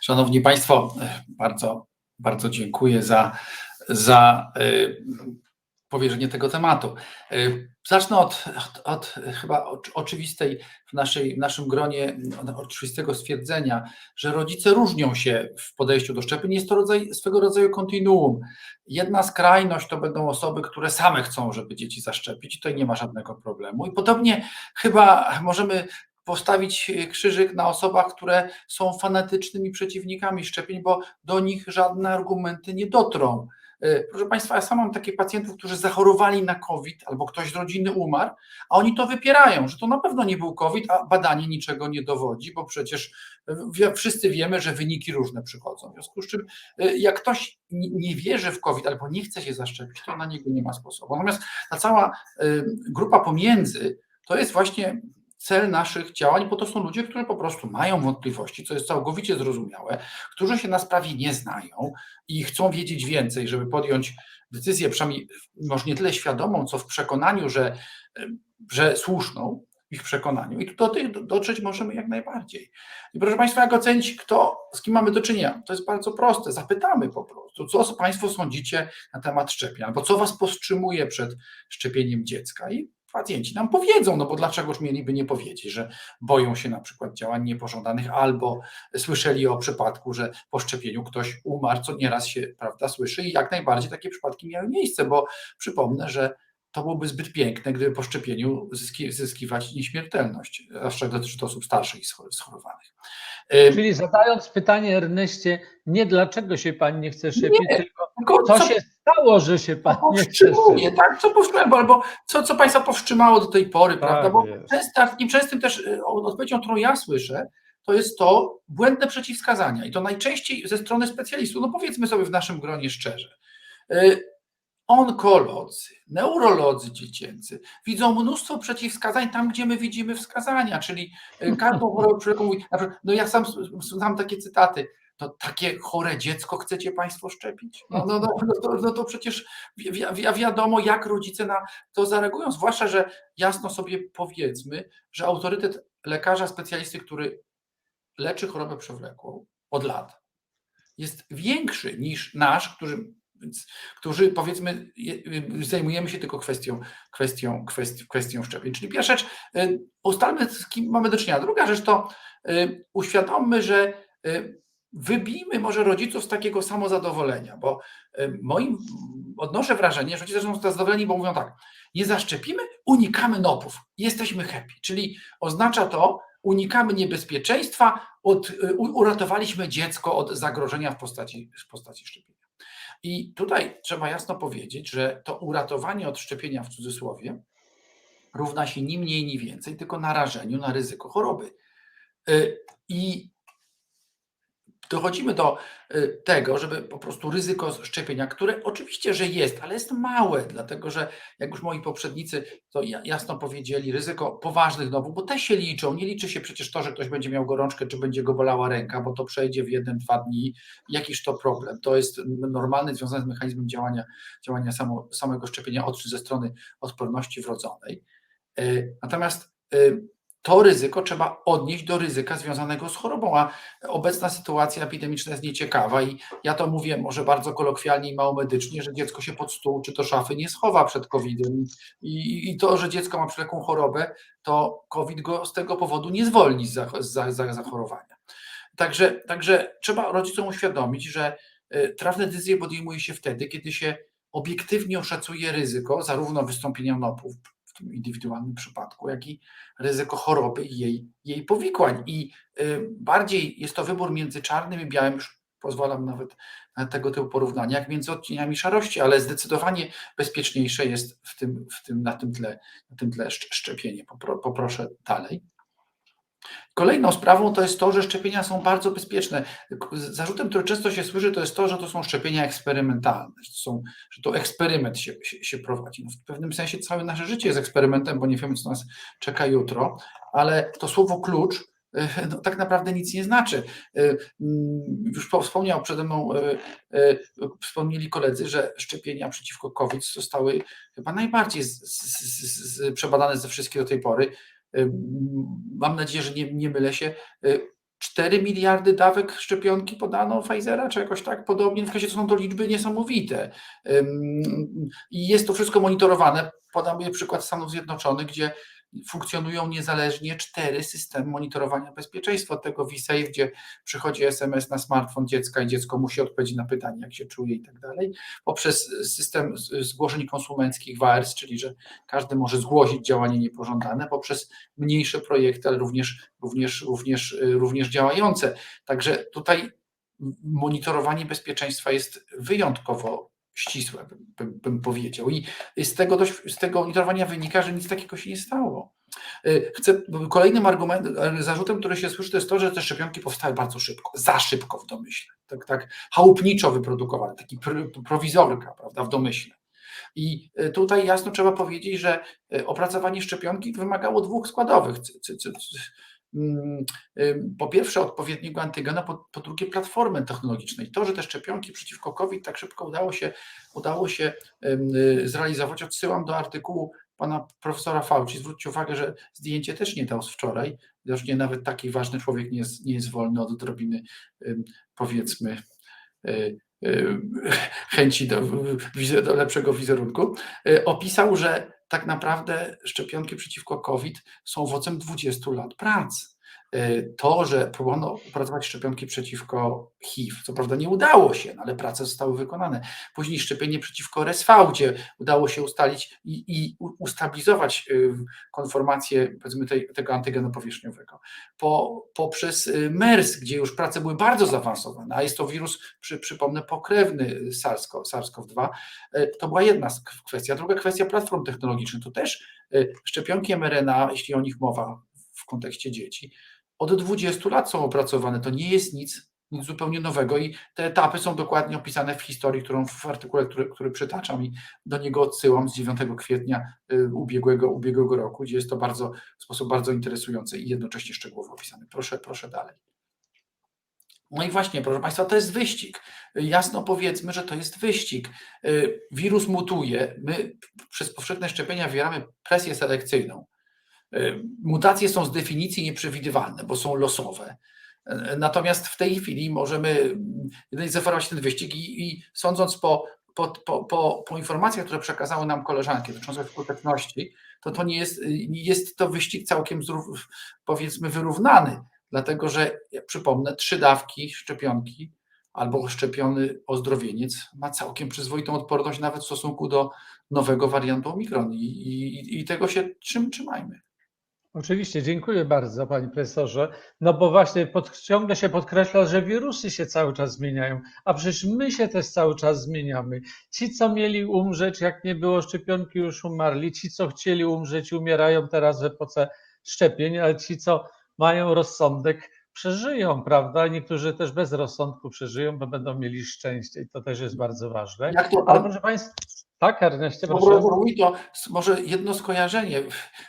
Szanowni Państwo, bardzo, bardzo dziękuję za, za y, powierzenie tego tematu. Y, zacznę od, od, od chyba oczywistej w, naszej, w naszym gronie oczywistego stwierdzenia, że rodzice różnią się w podejściu do szczepień. Jest to rodzaj, swego rodzaju kontinuum. Jedna skrajność to będą osoby, które same chcą, żeby dzieci zaszczepić, tutaj nie ma żadnego problemu. I podobnie chyba możemy postawić krzyżyk na osobach, które są fanatycznymi przeciwnikami szczepień, bo do nich żadne argumenty nie dotrą. E, proszę Państwa, ja sam mam takich pacjentów, którzy zachorowali na COVID albo ktoś z rodziny umarł, a oni to wypierają, że to na pewno nie był COVID, a badanie niczego nie dowodzi, bo przecież wszyscy wiemy, że wyniki różne przychodzą. W związku z czym, e, jak ktoś nie wierzy w COVID albo nie chce się zaszczepić, to na niego nie ma sposobu. Natomiast ta cała e, grupa pomiędzy to jest właśnie cel naszych działań, bo to są ludzie, którzy po prostu mają wątpliwości, co jest całkowicie zrozumiałe, którzy się na sprawie nie znają i chcą wiedzieć więcej, żeby podjąć decyzję, przynajmniej może nie tyle świadomą, co w przekonaniu, że, że słuszną, ich przekonaniu. I do tych dotrzeć możemy jak najbardziej. I proszę Państwa, jak ocenić, kto, z kim mamy do czynienia? To jest bardzo proste. Zapytamy po prostu, co Państwo sądzicie na temat szczepień, albo co Was powstrzymuje przed szczepieniem dziecka. I pacjenci nam powiedzą, no bo dlaczegoż mieliby nie powiedzieć, że boją się na przykład działań niepożądanych albo słyszeli o przypadku, że po szczepieniu ktoś umarł, co nieraz się prawda, słyszy i jak najbardziej takie przypadki miały miejsce, bo przypomnę, że to byłoby zbyt piękne, gdyby po szczepieniu zyski, zyskiwać nieśmiertelność, zwłaszcza dotyczy to osób starszych i schorowanych. Czyli zadając pytanie Erneście, nie dlaczego się Pan nie chce szczepić, tylko, tylko co, co, się stało, że się Pan nie szczepić. Tak, co powstrzymuje, albo co, co Państwa powstrzymało do tej pory, tak, prawda? Bo takim częstym też y, odpowiedzią, którą ja słyszę, to jest to błędne przeciwwskazania. I to najczęściej ze strony specjalistów, no powiedzmy sobie w naszym gronie szczerze. Y, onkolodzy, neurolodzy dziecięcy widzą mnóstwo przeciwwskazań tam, gdzie my widzimy wskazania, czyli y, każdą chorobę mówi, no ja sam znam takie cytaty, to takie chore dziecko chcecie Państwo szczepić? No, no, no, no, to, no to przecież wi wi wiadomo, jak rodzice na to zareagują, zwłaszcza, że jasno sobie powiedzmy, że autorytet lekarza specjalisty, który leczy chorobę przewlekłą od lat, jest większy niż nasz, który którzy powiedzmy zajmujemy się tylko kwestią, kwestią, kwestią, kwestią szczepień. Czyli pierwsza rzecz, y, ustalmy z kim mamy do czynienia. Druga rzecz to y, uświadommy, że y, wybijmy może rodziców z takiego samozadowolenia, bo moim odnoszę wrażenie, że rodzice są zadowoleni, bo mówią tak, nie zaszczepimy, unikamy nopów, jesteśmy happy, czyli oznacza to, unikamy niebezpieczeństwa, od, uratowaliśmy dziecko od zagrożenia w postaci, w postaci szczepienia. I tutaj trzeba jasno powiedzieć, że to uratowanie od szczepienia w cudzysłowie równa się ni mniej, ni więcej, tylko narażeniu na ryzyko choroby. Y, I dochodzimy do y, tego, żeby po prostu ryzyko szczepienia, które oczywiście, że jest, ale jest małe, dlatego że jak już moi poprzednicy to jasno powiedzieli, ryzyko poważnych nowów, bo te się liczą, nie liczy się przecież to, że ktoś będzie miał gorączkę, czy będzie go bolała ręka, bo to przejdzie w jeden, dwa dni, jakiś to problem. To jest normalny, związany z mechanizmem działania, działania samo, samego szczepienia od, ze strony odporności wrodzonej. Y, natomiast y, to ryzyko trzeba odnieść do ryzyka związanego z chorobą, a obecna sytuacja epidemiczna jest nieciekawa i ja to mówię może bardzo kolokwialnie i mało medycznie, że dziecko się pod stół czy do szafy nie schowa przed COVID-em i, i to, że dziecko ma przewlekłą chorobę, to COVID go z tego powodu nie zwolni z, za, za zachorowania. Także, także trzeba rodzicom uświadomić, że y, trafne decyzje podejmuje się wtedy, kiedy się obiektywnie oszacuje ryzyko zarówno wystąpienia nopów, tym indywidualnym przypadku, jak i ryzyko choroby i jej, jej powikłań. I y, bardziej jest to wybór między czarnym i białym, już pozwalam nawet na tego typu porównania, jak między odcieniami szarości, ale zdecydowanie bezpieczniejsze jest w tym, w tym, na, tym tle, na tym tle szczepienie. Poproszę dalej. Kolejną sprawą to jest to, że szczepienia są bardzo bezpieczne. Zarzutem, który często się słyszy, to jest to, że to są szczepienia eksperymentalne, że to, są, że to eksperyment się, się, się prowadzi. No w pewnym sensie całe nasze życie jest eksperymentem, bo nie wiemy, co nas czeka jutro, ale to słowo klucz e, no, tak naprawdę nic nie znaczy. E, mm, już wspomniał przede mną, e, wspomnieli koledzy, że szczepienia przeciwko COVID zostały chyba najbardziej z, z, z, przebadane ze wszystkich do tej pory mam nadzieję, że nie, nie mylę się, y, 4 miliardy dawek szczepionki podano Pfizera, czy jakoś tak podobnie. W razie są to liczby niesamowite. I jest to wszystko monitorowane. Podam przykład Stanów Zjednoczonych, gdzie funkcjonują niezależnie cztery systemy monitorowania bezpieczeństwa. Od tego V-Safe, gdzie przychodzi SMS na smartfon dziecka i dziecko musi odpowiedzieć na pytanie, jak się czuje i tak dalej, poprzez system zgłoszeń konsumenckich WAERS, czyli że każdy może zgłosić działanie niepożądane, poprzez mniejsze projekty, ale również, również, również, również działające. Także tutaj monitorowanie bezpieczeństwa jest wyjątkowo ścisłe, bym, bym, powiedział. I z tego, dość, z tego monitorowania wynika, że nic takiego się nie stało. Y, chcę, kolejnym argumentem, zarzutem, który się słyszy, to jest to, że te szczepionki powstały bardzo szybko, za szybko w domyśle, tak, tak chałupniczo wyprodukowane, taki prowizorka, prawda, w domyśle. I y, tutaj jasno trzeba powiedzieć, że y, opracowanie szczepionki wymagało dwóch składowych po pierwsze odpowiedniego antygena, po, po, drugie platformy technologicznej. To, że te szczepionki przeciwko COVID tak szybko udało się, udało się y, zrealizować, odsyłam do artykułu pana profesora Fauci. Zwróćcie uwagę, że zdjęcie też nie dał z wczoraj, widocznie nawet taki ważny człowiek nie jest, nie jest wolny od odrobiny, powiedzmy, y, y, chęci do, do lepszego wizerunku. Opisał, że tak naprawdę szczepionki przeciwko COVID są owocem 20 lat pracy. E, to, że próbowano opracować szczepionki przeciwko HIV, co prawda nie udało się, no ale prace zostały wykonane. Później szczepienie przeciwko RSV, gdzie udało się ustalić i, i ustabilizować y, konformację powiedzmy tej, tego antygenu powierzchniowego. Po, poprzez y, MERS, gdzie już prace były bardzo zaawansowane, a jest to wirus, przy, przypomnę, pokrewny SARS-CoV-2, e, to była jedna kwestia. Druga kwestia platform technologicznych, to też y, szczepionki mRNA, jeśli o nich mowa w kontekście dzieci, od 20 lat są opracowane. To nie jest nic, nic zupełnie nowego i te etapy są dokładnie opisane w historii, którą w artykule, który, który przytaczam i do niego odsyłam z 9 kwietnia y, ubiegłego, ubiegłego roku, gdzie jest to bardzo, w sposób bardzo interesujący i jednocześnie szczegółowo opisane. Proszę, proszę dalej. No i właśnie, proszę Państwa, to jest wyścig. Jasno powiedzmy, że to jest wyścig. Y, wirus mutuje. My przez powszechne szczepienia wywieramy presję selekcyjną. Y, mutacje są z definicji nieprzewidywalne, bo są losowe. Y, natomiast w tej chwili możemy zaferować ten wyścig i, i sądząc po, po, po, po, po informacjach, które przekazały nam koleżanki dotyczące skuteczności, to to nie jest, jest to wyścig całkiem powiedzmy wyrównany, dlatego że, przypomnę, trzy dawki szczepionki albo szczepiony ozdrowieniec ma całkiem przyzwoitą odporność nawet w stosunku do nowego wariantu Omikron i, i, i tego się czym trzymajmy. Oczywiście, dziękuję bardzo Panie Profesorze. No bo właśnie pod, ciągle się podkreśla, że wirusy się cały czas zmieniają, a przecież my się też cały czas zmieniamy. Ci, co mieli umrzeć, jak nie było szczepionki, już umarli. Ci, co chcieli umrzeć, umierają teraz w epoce szczepień, ale ci, co mają rozsądek, przeżyją, prawda? Niektórzy też bez rozsądku przeżyją, bo będą mieli szczęście i to też jest bardzo ważne. Jak to, ale proszę Państwa, tak, Erneście, proszę. to może jedno skojarzenie.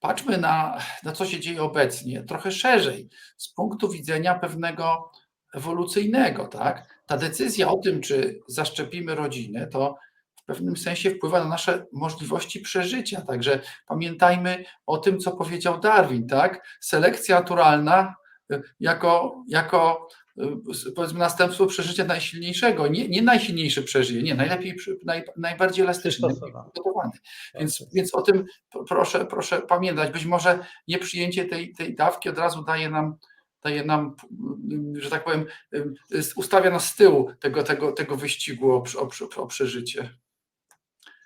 Patrzmy na, na co się dzieje obecnie, trochę szerzej, z punktu widzenia pewnego ewolucyjnego, tak? Ta decyzja o tym, czy zaszczepimy rodzinę, to w pewnym sensie wpływa na nasze możliwości przeżycia. Także pamiętajmy o tym, co powiedział Darwin, tak? Selekcja naturalna y, jako, jako powiedzmy następstwo przeżycia najsilniejszego. Nie, nie najsilniejszy przeżyje, nie, najlepiej, naj, najbardziej elastyczny, przygotowany. Więc, tak więc o tym proszę, proszę pamiętać. Być może nieprzyjęcie tej, tej dawki od razu daje nam, daje nam, że tak powiem, y, ustawia nas z tyłu tego, tego, tego wyścigu o, o, o przeżycie.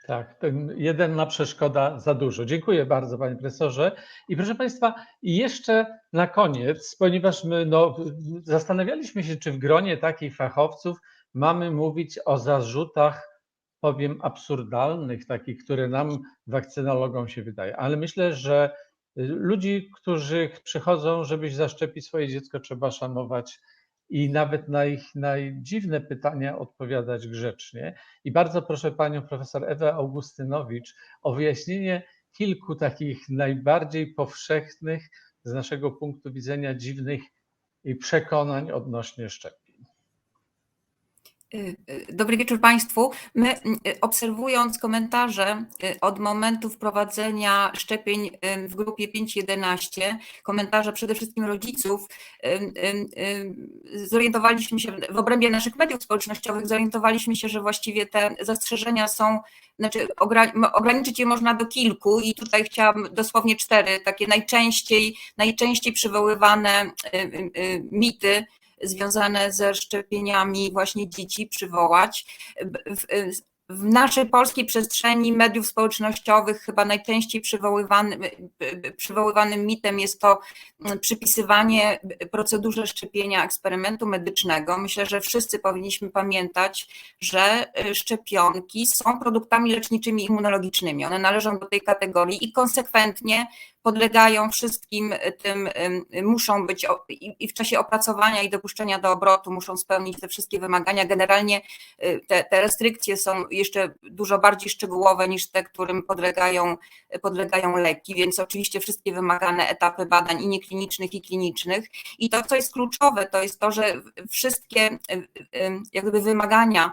Tak, ten jedna przeszkoda za dużo. Dziękuję bardzo, panie profesorze. I proszę państwa, jeszcze na koniec, ponieważ my no, zastanawialiśmy się, czy w gronie takich fachowców mamy mówić o zarzutach, powiem, absurdalnych, takich, które nam wakcynologom się wydaje, ale myślę, że ludzi, którzy przychodzą, żebyś zaszczepić swoje dziecko, trzeba szanować i nawet na ich najdziwne pytania odpowiadać grzecznie. I bardzo proszę panią profesor Ewę Augustynowicz o wyjaśnienie kilku takich najbardziej powszechnych z naszego punktu widzenia dziwnych przekonań odnośnie szczepień. Y, y, dobry wieczór Państwu. My y, obserwując komentarze od momentu wprowadzenia szczepień w grupie 5-11, komentarze przede wszystkim rodziców, zorientowaliśmy się w obrębie naszych mediów społecznościowych, zorientowaliśmy się, że właściwie te zastrzeżenia są, znaczy ograniczyć je można do kilku i tutaj chciałam dosłownie cztery, takie najczęściej, najczęściej przywoływane mity, związane ze szczepieniami właśnie dzieci przywołać. W naszej polskiej przestrzeni mediów społecznościowych chyba najczęściej przywoływanym, przywoływanym mitem jest to przypisywanie procedurze szczepienia eksperymentu medycznego. Myślę, że wszyscy powinniśmy pamiętać, że szczepionki są produktami leczniczymi immunologicznymi. One należą do tej kategorii i konsekwentnie podlegają wszystkim tym, muszą być i w czasie opracowania i dopuszczenia do obrotu muszą spełnić te wszystkie wymagania. Generalnie y, te, te restrykcje są jeszcze dużo bardziej szczegółowe niż te, którym podlegają, podlegają leki, więc oczywiście wszystkie wymagane etapy badań i nieklinicznych, i klinicznych. I to, co jest kluczowe, to jest to, że wszystkie y, y, jakby wymagania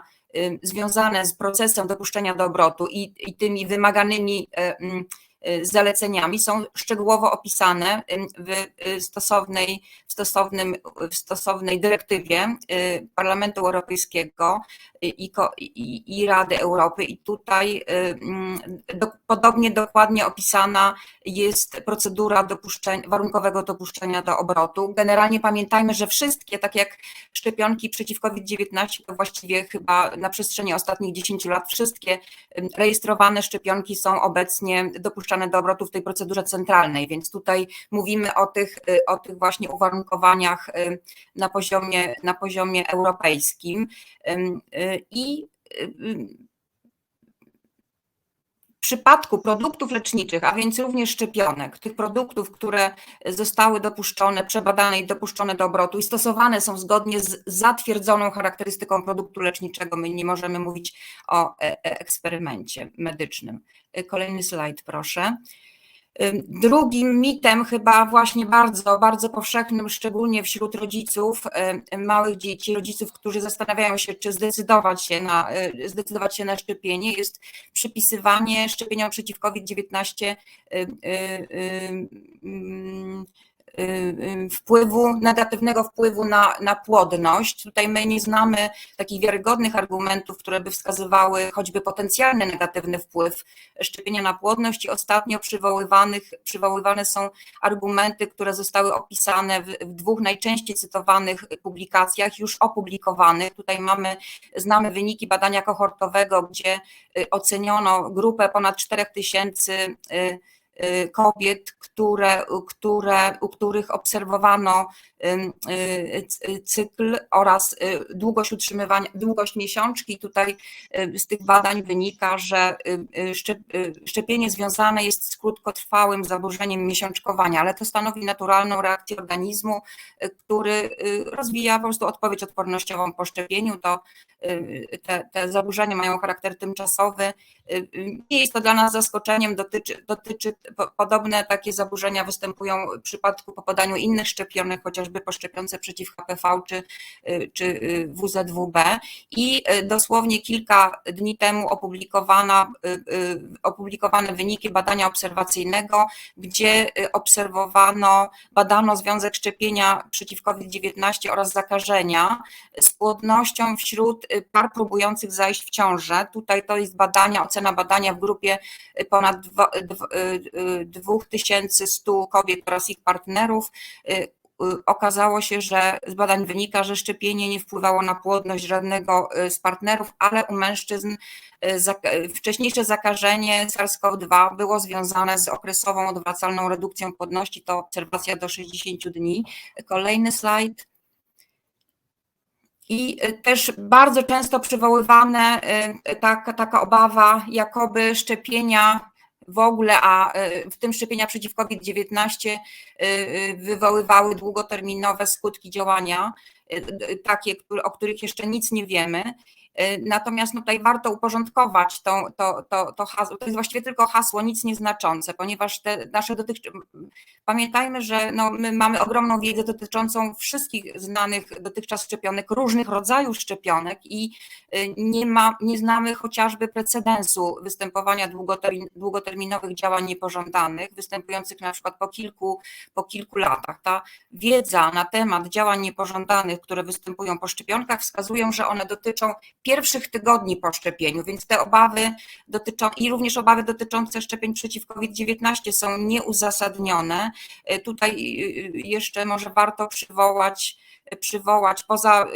związane z procesem dopuszczenia do obrotu i, i tymi wymaganymi Y, zaleceniami są szczegółowo opisane w y, stosownej, w stosownym, w stosownej dyrektywie y, Parlamentu Europejskiego i, i, i Rady Europy. I tutaj mm, do, podobnie dokładnie opisana jest procedura dopuszczenia, warunkowego dopuszczenia do obrotu. Generalnie pamiętajmy, że wszystkie, tak jak szczepionki przeciw COVID-19, to właściwie chyba na przestrzeni ostatnich 10 lat wszystkie rejestrowane szczepionki są obecnie dopuszczane do obrotu w tej procedurze centralnej, więc tutaj mówimy o tych, o tych właśnie uwarunkowaniach na poziomie, na poziomie europejskim. I w przypadku produktów leczniczych, a więc również szczepionek, tych produktów, które zostały dopuszczone, przebadane i dopuszczone do obrotu i stosowane są zgodnie z zatwierdzoną charakterystyką produktu leczniczego, my nie możemy mówić o e, e, eksperymencie medycznym. Kolejny slajd, proszę. Drugim mitem, chyba właśnie bardzo, bardzo powszechnym, szczególnie wśród rodziców małych dzieci, rodziców, którzy zastanawiają się, czy zdecydować się na, e, zdecydować się na szczepienie, jest przypisywanie szczepieniom przeciw COVID-19 Y, y, wpływu, negatywnego wpływu na, na płodność. Tutaj my nie znamy takich wiarygodnych argumentów, które by wskazywały choćby potencjalny negatywny wpływ szczepienia na płodność i ostatnio przywoływanych, przywoływane są argumenty, które zostały opisane w, w dwóch najczęściej cytowanych publikacjach, już opublikowanych. Tutaj mamy, znamy wyniki badania kohortowego, gdzie y, oceniono grupę ponad 4000 Y, kobiet, które, które, u których obserwowano y, cykl oraz y, długość utrzymywania, długość miesiączki. Tutaj z tych badań wynika, że szczepienie związane jest z krótkotrwałym zaburzeniem miesiączkowania, ale to stanowi naturalną reakcję organizmu, który rozwija po prostu odpowiedź odpornościową po szczepieniu. To te, te zaburzenia mają charakter tymczasowy. Nie jest to dla nas zaskoczeniem, dotyczy, dotyczy Podobne takie zaburzenia występują w przypadku po podaniu innych szczepionek, chociażby po szczepionce przeciw HPV czy, czy WZWB. I dosłownie kilka dni temu opublikowana, opublikowane wyniki badania obserwacyjnego, gdzie obserwowano, badano związek szczepienia przeciw COVID-19 oraz zakażenia z płodnością wśród par próbujących zajść w ciążę. Tutaj to jest badania, ocena badania w grupie ponad 2100 kobiet oraz ich partnerów y, y, okazało się, że z badań wynika, że szczepienie nie wpływało na płodność żadnego y, z partnerów, ale u mężczyzn wcześniejsze zakażenie SARS-CoV-2 było związane z okresową odwracalną redukcją płodności, to obserwacja do 60 dni. Kolejny slajd. I też bardzo często przywoływane taka, taka obawa, jakoby szczepienia w ogóle, a e, w tym szczepienia przeciw COVID-19 e, e, wywoływały długoterminowe skutki działania, takie, o których jeszcze nic nie wiemy. Natomiast no tutaj warto uporządkować to, to, to, to hasło. To jest właściwie tylko hasło, nic nieznaczące, ponieważ te nasze dotycz... Pamiętajmy, że no, my mamy ogromną wiedzę dotyczącą wszystkich znanych dotychczas szczepionek, różnych rodzajów szczepionek i y, nie, ma, nie znamy chociażby precedensu występowania długotermin, długoterminowych działań niepożądanych, występujących na przykład po kilku, po kilku latach. Ta wiedza na temat działań niepożądanych, które występują po szczepionkach, wskazują, że one dotyczą pierwszych tygodni po szczepieniu, więc te obawy dotyczą i również obawy dotyczące szczepień przeciw COVID-19 są nieuzasadnione. Y, Tutaj y, jeszcze może warto przywołać, przywołać poza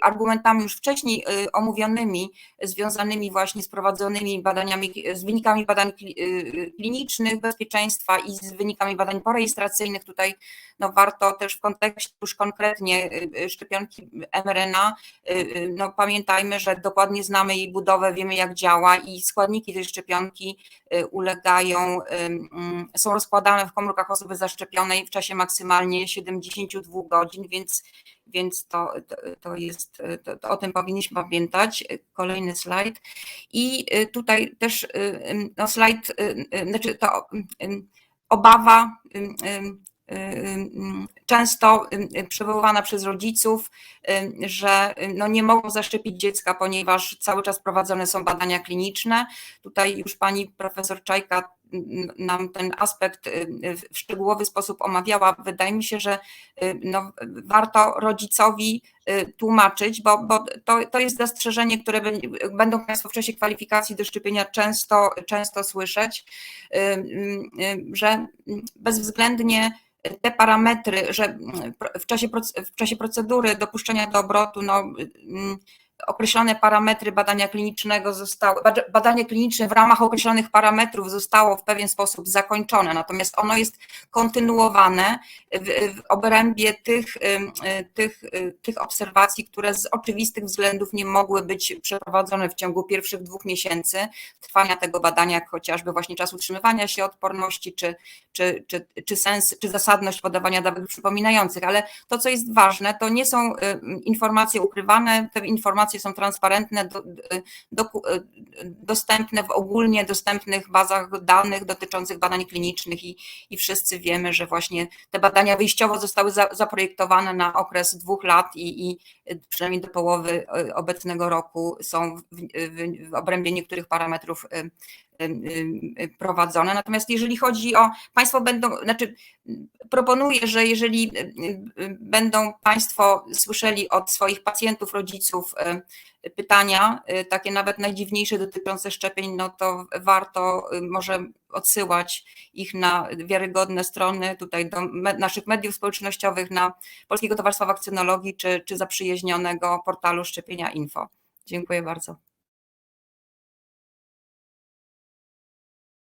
argumentami już wcześniej y, omówionymi, związanymi właśnie z prowadzonymi badaniami, z wynikami badań y, klinicznych bezpieczeństwa i z wynikami badań porejestracyjnych. Tutaj no, warto też w kontekście już konkretnie y, szczepionki mRNA, no, pamiętajmy, że dokładnie znamy jej budowę, wiemy jak działa i składniki tej szczepionki ulegają, mm, są rozkładane w komórkach osoby zaszczepionej w czasie maksymalnie 72 godzin, więc, więc to, to, jest, to, to o tym powinniśmy pamiętać. Kolejny slajd. I y, tutaj też y, no, slajd, y, znaczy to obawa często przywoływana przez rodziców, że no nie mogą zaszczepić dziecka, ponieważ cały czas prowadzone są badania kliniczne. Tutaj już pani profesor Czajka nam ten aspekt y, w szczegółowy sposób omawiała. Wydaje mi się, że y, no, warto rodzicowi y, tłumaczyć, bo, bo to, to jest zastrzeżenie, które bę- będą Państwo w czasie kwalifikacji do szczepienia często, często słyszeć, że bezwzględnie te parametry, że w czasie, w czasie procedury dopuszczenia do obrotu no, określone parametry badania klinicznego zostały, bada- badanie kliniczne w ramach określonych parametrów zostało w pewien sposób zakończone, natomiast ono jest kontynuowane w, w obrębie tych, y, tych, y, tych obserwacji, które z oczywistych względów nie mogły być przeprowadzone w ciągu pierwszych dwóch miesięcy trwania tego badania, jak chociażby właśnie czas utrzymywania się odporności, czy, czy, czy, czy sens, czy zasadność podawania dawek przypominających, ale to, co jest ważne, to nie są informacje ukrywane, te informacje są transparentne, do, do, dostępne w ogólnie dostępnych bazach danych dotyczących badań klinicznych i, i wszyscy wiemy, że właśnie te badania wyjściowo zostały za, zaprojektowane na okres dwóch lat i, i przynajmniej do połowy y, obecnego roku są w, w, w obrębie niektórych parametrów y, y, y, prowadzone. Natomiast jeżeli chodzi o Państwo będą, znaczy proponuję, że jeżeli będą Państwo słyszeli od swoich pacjentów, rodziców pytania, y, takie nawet najdziwniejsze dotyczące szczepień, no to warto y, może odsyłać ich na wiarygodne strony, tutaj do me- naszych mediów społecznościowych, na Polskiego Towarzystwa Wakcynologii czy, czy zaprzyjaźnionego portalu Szczepienia Info. Dziękuję bardzo.